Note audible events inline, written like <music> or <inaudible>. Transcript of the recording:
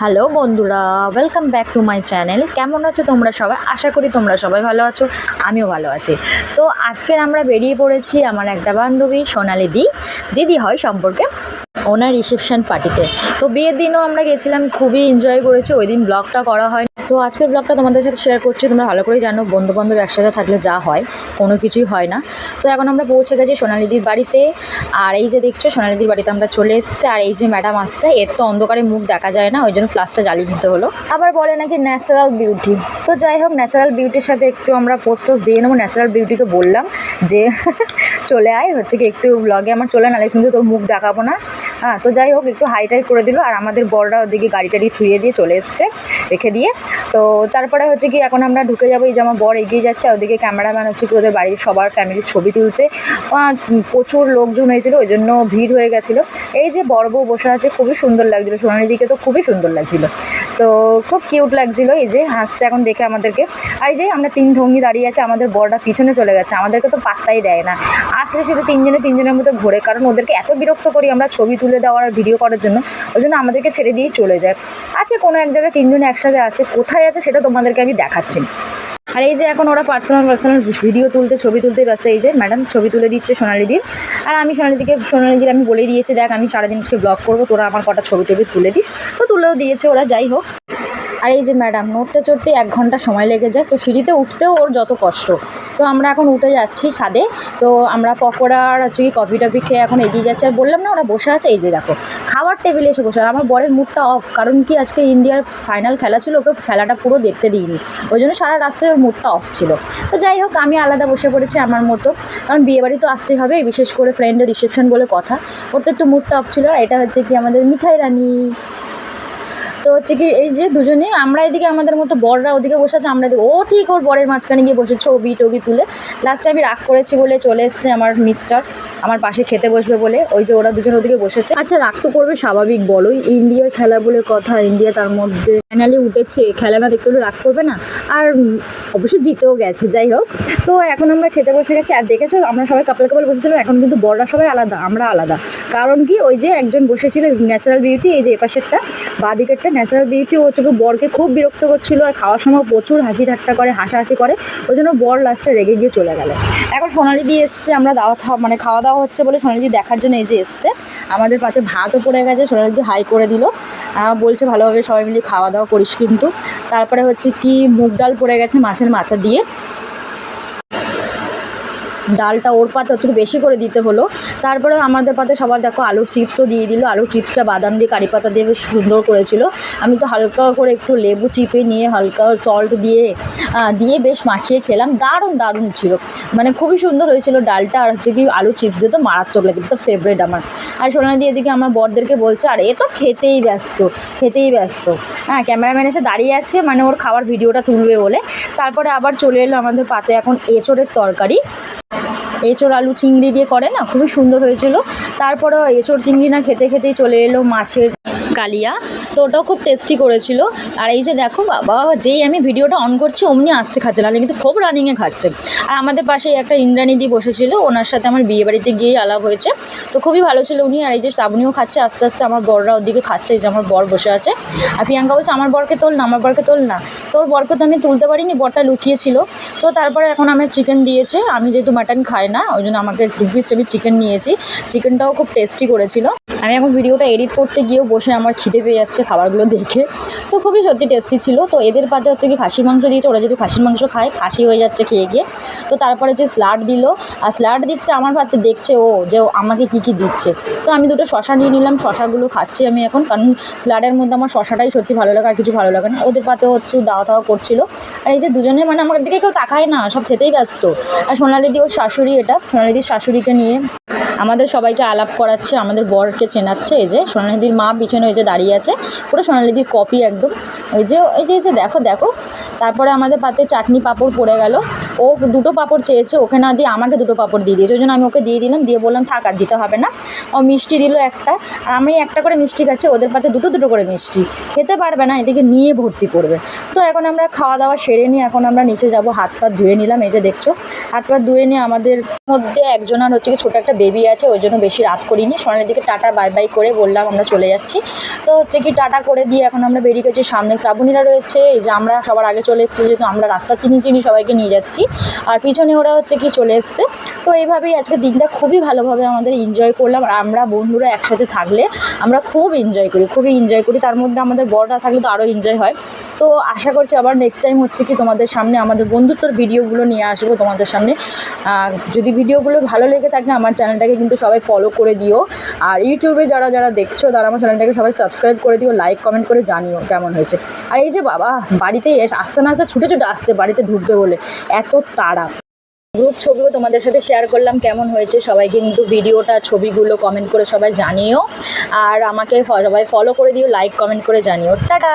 Hello বন্ধুরা welcome back to my channel কেমন আছো তোমরা সবাই? আশা করি তোমরা সবাই ভালো আছো, আমিও ভালো আছি। তো আজকের আমরা বেরিয়ে পড়েছি আমার একটা বান্ধবী, সোনালি দি। দিদি হয় সম্পর্কে ওনার রিসেপশন পার্টিতে তো। বিয়ের দিনও আমরা গেছিলাম, খুবই এনজয় করেছি। ওই দিন ব্লগটা করা হয় তো আজকের ব্লগটা তোমাদের সাথে শেয়ার করছি, তোমরা ভালো করেই জানো বন্ধু বান্ধব একসাথে থাকলে যা হয়, কোনো কিছুই হয় না। তো এখন আমরা পৌঁছে গেছি সোনালিদির বাড়িতে, আর এই যে দেখছ, সোনালিদির বাড়িতে আমরা চলে এসেছি, আর এই যে ম্যাডাম আসছে, এর তো অন্ধকারে মুখ দেখা যায় না, ওই জন্য ফ্লাশটা জ্বালিয়ে নিতে হলো। আবার বলে নাকি ন্যাচারাল বিউটি তো যাই হোক ন্যাচারাল বিউটির সাথে একটু আমরা পোস্ট টোস্ট দিয়ে নেব ন্যাচারাল বিউটিকে বললাম যে, <laughs> চলে আয়, হচ্ছে কি একটু ব্লগে আমার চলে, নালে কিন্তু তোর মুখ দেখাবো না। হ্যাঁ তো যাই হোক, একটু হাই টাই করে দিল, আর আমাদের বড়রা ওদিকে গাড়ি টাড়ি ধুয়ে দিয়ে চলে এসছে, রেখে দিয়ে। তো তারপরে হচ্ছে কি, এখন আমরা ঢুকে যাব, এই যে আমার বর এগিয়ে যাচ্ছে, আর ওদিকে ক্যামেরাম্যান হচ্ছে কি, ওদের বাড়ির সবার ফ্যামিলির ছবি তুলছে। প্রচুর লোকজন হয়েছিল, ওই জন্য ভিড় হয়ে গেছিল। এই যে বড় বউ বসে আছে, খুবই সুন্দর লাগছিল সোনালি দিকে তো খুবই সুন্দর লাগছিল। তো খুব কিউট লাগছিল এই যে, হাসছে এখন দেখে আমাদেরকে। আর এই যে আমরা তিন ঢঙ্গি দাঁড়িয়ে আছে, আমাদের বড়টা পিছনে চলে গেছে, আমাদেরকে তো পাত্তাই দেয় না। আসলে শুধু তিনজনে তিনজনের মতো ঘোরে, কারণ ওদেরকে এত বিরক্ত করি আমরা ছবি তুলে দেওয়ার আর ভিডিও করার জন্য, ওই জন্য আমাদেরকে ছেড়ে দিয়ে চলে যায়। আছে কোনো এক জায়গায় তিনজনে একসাথে আছে, কোথায় আছে সেটা তোমাদেরকে আমি দেখাচ্ছি। আর এই যে এখন ওরা পার্সোনাল পার্সোনাল ভিডিও তুলতে, ছবি তুলতে ব্যস্ত। এই যে ম্যাডাম ছবি তুলে দিচ্ছে সোনালিদির। আর আমি সোনালিদিকে, সোনালিদির আমি বলে দিয়েছি, দেখ আমি সারাদিন আজকে ব্লগ করব, তোরা আমার কটা ছবি টবি তুলে দিস। তো তুলেও দিয়েছে ওরা, যাই হোক। আর এই যে ম্যাডাম নোটটা চড়তে এক ঘণ্টা সময় লেগে যায়, তো সিঁড়িতে উঠতেও ওর যত কষ্ট। তো আমরা এখন উঠে যাচ্ছি ছাদে, তো আমরা পকোড়া আর হচ্ছে কি কফি টফি খেয়ে এখন এগিয়ে যাচ্ছে। আর বললাম না, ওরা বসে আছে, এই যে দেখো, খাওয়ার টেবিলে এসে বসে। আমার বরের মুডটা অফ কারণ কি আজকে ইন্ডিয়ার ফাইনাল খেলা ছিল, ওকে খেলাটা পুরো দেখতে দিইনি। ওই জন্য সারা রাস্তায় ওর মুডটা অফ ছিল। তো যাই হোক, আমি আলাদা বসে পড়েছি আমার মতো। কারণ বিয়েবাড়ি তো আসতেই হবে, বিশেষ করে ফ্রেন্ডের রিসেপশন বলে কথা। ওর তো একটু মুডটা অফ ছিল। আর এটা হচ্ছে কি আমাদের মিঠাই রানী। তো হচ্ছে কি এই যে দুজনে আমরা এদিকে আমাদের মতো বররা ওদিকে বসে আছে, আমরা ও ঠিক ওর বরের মাঝখানে গিয়ে বসে ছবি টবি তুলে। লাস্টে আমি রাগ করেছি বলে চলে এসছে আমার মিস্টার আমার পাশে খেতে বসবে বলে। ওই যে ওরা দুজন ওদিকে বসেছে। আচ্ছা রাগ তো করবে স্বাভাবিক, বলোই। ইন্ডিয়ার খেলা বলে কথা, ইন্ডিয়া তার মধ্যে ফাইনালি উঠেছে। খেলা না দেখতে হলে রাগ করবে না। আর অবশ্যই জিতেও গেছে, যাই হোক। তো এখন আমরা খেতে বসে গেছি। আর দেখেছ, আমরা সবাই কাপল কাপল বসেছিলাম, এখন কিন্তু বড়রা সবাই আলাদা, আমরা আলাদা। কারণ কি, ওই যে একজন বসেছিল ন্যাচারাল বিউটি এই যে এপাশেরটা বা দিকেরটা ন্যাচারাল বিউটি ও হচ্ছে বরকে খুব বিরক্ত করছিল আর খাওয়ার সময় প্রচুর হাসি ঠাট্টা করে, হাসাহাসি করে, ওই জন্য বর লাস্টে রেগে গিয়ে চলে গেল। এখন সোনালি দিয়ে এসছে, আমরা দাওয়া মানে খাওয়া দাওয়া হচ্ছে বলে সোনালিদি দেখার জন্য এই যে এসছে। আমাদের পাতে ভাতও পড়ে গেছে, সোনালি দি হাই করে দিল। বলছে ভালোভাবে সবাই মিলে খাওয়া দাওয়া করিস কিন্তু। তারপরে হচ্ছে কি মুগ ডাল পড়ে গেছে মাছের মাথা দিয়ে। ডালটা ওর পাতে হচ্ছে বেশি করে দিতে হলো। তারপরে আমাদের পাতে সবার দেখো আলুর চিপসও দিয়ে দিল। আলুর চিপসটা বাদাম দিয়ে কারি পাতা দিয়ে বেশ সুন্দর করেছিল। আমি তো হালকা করে একটু লেবু চিপে নিয়ে হালকা সল্ট দিয়ে দিয়ে বেশ মাখিয়ে খেলাম। দারুণ দারুণ ছিল। মানে খুবই সুন্দর হয়েছিল ডালটা। আর হচ্ছে কি আলু চিপস দিয়ে তো মারাত্মক লাগে। তো ফেভারেট আমার। আর সোনালি দিয়ে এদিকে আমার বরদেরকে বলছে, আর, এ তো খেতেই ব্যস্ত খেতেই ব্যস্ত। হ্যাঁ ক্যামেরাম্যান এসে দাঁড়িয়ে আছে। মানে ওর খাওয়ার ভিডিওটা তুলবে বলে। তারপরে আবার চলে এলো আমাদের পাতে এখন এঁচোড়ের তরকারি। এঁচোড় আলু চিংড়ি দিয়ে করে না? খুবই সুন্দর হয়েছিল। তারপরে এঁচোড় চিংড়ি না খেতে খেতেই চলে এলো মাছের কালিয়া। তো ওটাও খুব টেস্টি করেছিল। আর এই যে দেখো, বাবা, যেই আমি ভিডিওটা অন করছি, অমনি আসতে খাচ্ছে, নাহলে কিন্তু খুব রানিংয়ে খাচ্ছে। আর আমাদের পাশে একটা ইন্দ্রাণী দি বসেছিল, ওনার সাথে আমার বিয়ে বাড়িতে গিয়ে আলাপ হয়েছে। তো খুবই ভালো ছিল উনি, আর এই যে শ্রাবণীও খাচ্ছে, আস্তে আস্তে আমার বররা ওদিকে খাচ্ছে, এই যে আমার বর বসে আছে। আর প্রিয়াঙ্কা বলছে, আমার বরকে তোল না, আমার বরকে তোল না। তোর বরকে তো আমি তুলতে পারিনি, বরটা লুকিয়েছিল। তো তারপরে এখন আমার চিকেন দিয়েছে। আমি যেহেতু মাটন খাই না, ওই জন্য আমাকে দু পিস আমি চিকেন নিয়েছি। চিকেনটাও খুব টেস্টি করেছিল। আমি এখন ভিডিওটা এডিট করতে গিয়েও বসে আমার খিদে পেয়ে যাচ্ছে। খাবারগুলো দেখে। তো খুবই সত্যি টেস্টি ছিল। তো এদের পাতে হচ্ছে কি খাসির মাংস দিয়েছে। ওরা যদি খাসির মাংস খায়, খাসি হয়ে যাচ্ছে খেয়ে গিয়ে। তো তারপরে যে স্লাড দিল, আর স্লাড দিচ্ছে আমার পাতে দেখছে ও যে আমাকে কী কী দিচ্ছে। তো আমি দুটো শশা নিয়ে নিলাম, শশাগুলো খাচ্ছি আমি এখন। কারণ স্লাডের মধ্যে আমার শশাটাই সত্যি ভালো লাগে, আর কিছু ভালো লাগে না। ওদের পাতে হচ্ছে দাওয়া দাওয়া করছিল। আর এই যে দুজনে মানে আমার দিকে কেউ তাকায় না, সব খেতেই ব্যস্ত। আর সোনালিদি ওর শাশুড়ি এটা, সোনালিদির শাশুড়িকে নিয়ে আমাদের সবাইকে আলাপ করাচ্ছে, আমাদের বরকে চেনাচ্ছে, এই যে সোনালিদির মা পিছনে ওই যে দাঁড়িয়ে আছে, পুরো সোনালিদির কপি একদম। ওই যে এই যে এই যে দেখো দেখো। তারপরে আমাদের পাতে চাটনি পাঁপড় পড়ে গেল। ও দুটো পাঁপড় চেয়েছে, ওকে না দিয়ে আমাকে দুটো পাঁপড় দিয়ে দিয়েছে। ওই জন্য আমি ওকে দিয়ে দিলাম, দিয়ে বললাম, থাক, আর দিতে হবে না। ও মিষ্টি দিল একটা। আর আমি একটা করে মিষ্টি খাচ্ছি, ওদের পাতে দুটো দুটো করে মিষ্টি। খেতে পারবে না, এদিকে নিয়ে ভর্তি করবে। তো এখন আমরা খাওয়া দাওয়া সেরে নিয়ে এখন আমরা নিচে যাব, হাত পা ধুয়ে নিলাম, এই যে দেখছ। হাত পা ধুয়ে নিয়ে আমাদের মধ্যে একজনের হচ্ছে কি ছোটো একটা বেবি আছে, ওই জন্য বেশি রাত করিনি। সোনার দিকে টাটা বাই বাই করে বললাম, আমরা চলে যাচ্ছি। তো হচ্ছে কি টাটা করে দিয়ে এখন আমরা বেরিয়ে গেছি, সামনে শ্রাবণীরা রয়েছে। এই যে আমরা সবার আগে চলে এসেছি, যেহেতু আমরা রাস্তা চিনি চিনি সবাইকে নিয়ে যাচ্ছি। আর পিছনে ওরা হচ্ছে কি চলে এসছে। তো এইভাবেই আজকে দিনটা খুবই ভালোভাবে আমাদের এনজয় করলাম। আর আমরা বন্ধুরা একসাথে থাকলে আমরা খুব এনজয় করি, খুবই এনজয় করি। তার মধ্যে আমাদের বড়রা থাকলে তো আরও এনজয় হয়। তো আশা করছি আবার নেক্সট টাইম হচ্ছে কি তোমাদের সামনে আমাদের বন্ধুত্বর ভিডিওগুলো নিয়ে আসব তোমাদের সামনে। যদি ভিডিওগুলো ভালো লেগে থাকে আমার চ্যানেলটাকে কিন্তু সবাই ফলো করে দিও। আর ইউটিউবে যারা যারা দেখছ তারা আমার চ্যানেলটাকে সবাই সাবস্ক্রাইব করে দিও লাইক কমেন্ট করে জানিও কেমন হয়েছে। আর এই যে বাবা, বাড়িতে এস- আসতে না আসতে ছুটে ছুটে আসছে, বাড়িতে ঢুকবে বলে। এত তাড়া গ্রুপ ছবিও তোমাদের সাথে শেয়ার করলাম, কেমন হয়েছে সবাই কিন্তু ভিডিওটা, ছবিগুলো কমেন্ট করে সবাই জানিও। আর আমাকে সবাই ফলো করে দিও লাইক কমেন্ট করে জানিও। টাটা!